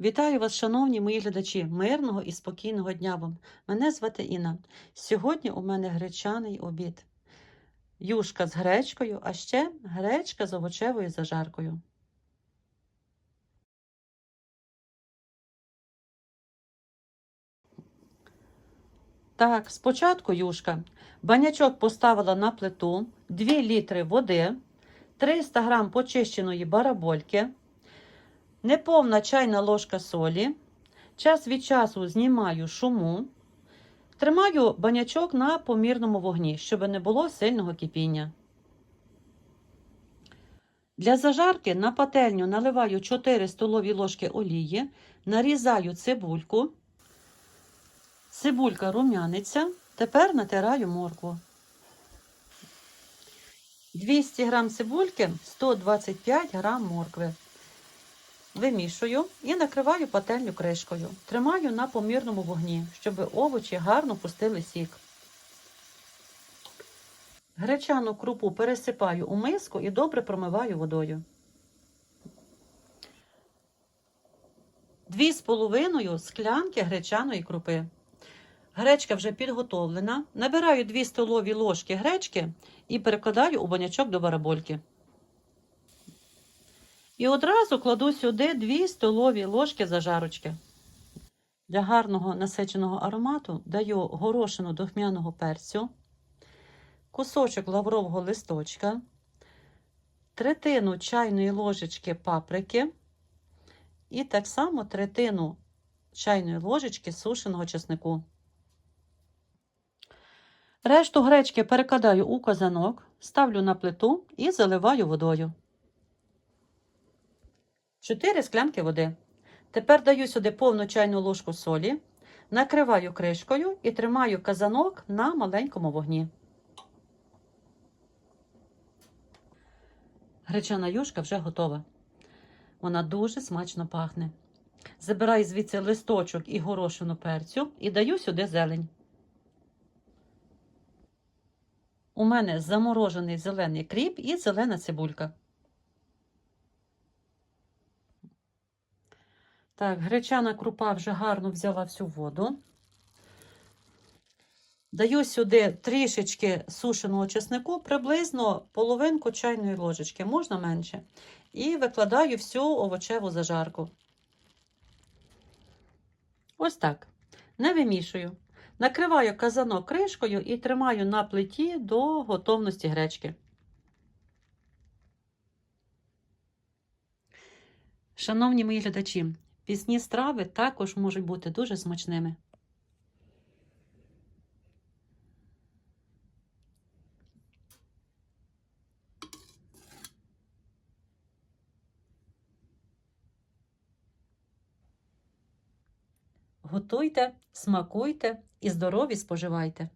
Вітаю вас, шановні мої глядачі, мирного і спокійного дня вам. Мене звати Інна. Сьогодні у мене гречаний обід. Юшка з гречкою, а ще гречка з овочевою зажаркою. Так, спочатку юшка. Банячок поставила на плиту, 2 літри води, 300 грам почищеної барабольки, неповна чайна ложка солі. Час від часу знімаю шуму. Тримаю банячок на помірному вогні, щоб не було сильного кипіння. Для зажарки на пательню наливаю 4 столові ложки олії, нарізаю цибульку. Цибулька рум'яниться. Тепер натираю моркву. 200 г цибульки, 125 г моркви. Вимішую і накриваю пательню кришкою. Тримаю на помірному вогні, щоб овочі гарно пустили сік. Гречану крупу пересипаю у миску і добре промиваю водою. Дві з половиною склянки гречаної крупи. Гречка вже підготовлена. Набираю 2 столові ложки гречки і перекладаю у банячок до барабольки. І одразу кладу сюди 2 столові ложки зажарочки. Для гарного насиченого аромату даю горошину духмяного перцю, кусочок лаврового листочка, третину чайної ложечки паприки і так само третину чайної ложечки сушеного чеснику. Решту гречки перекладаю у казанок, ставлю на плиту і заливаю водою. 4 склянки води. Тепер даю сюди повну чайну ложку солі, накриваю кришкою і тримаю казанок на маленькому вогні. Гречана юшка вже готова. Вона дуже смачно пахне. Забираю звідси листочок і горошину перцю і даю сюди зелень. У мене заморожений зелений кріп і зелена цибулька. Так, гречана крупа вже гарно взяла всю воду. Даю сюди трішечки сушеного чеснику, приблизно половинку чайної ложечки, можна менше. І викладаю всю овочеву зажарку. Ось так. Не вимішую. Накриваю казанок кришкою і тримаю на плиті до готовності гречки. Шановні мої глядачі, пісні страви також можуть бути дуже смачними. Готуйте, смакуйте і здорові споживайте.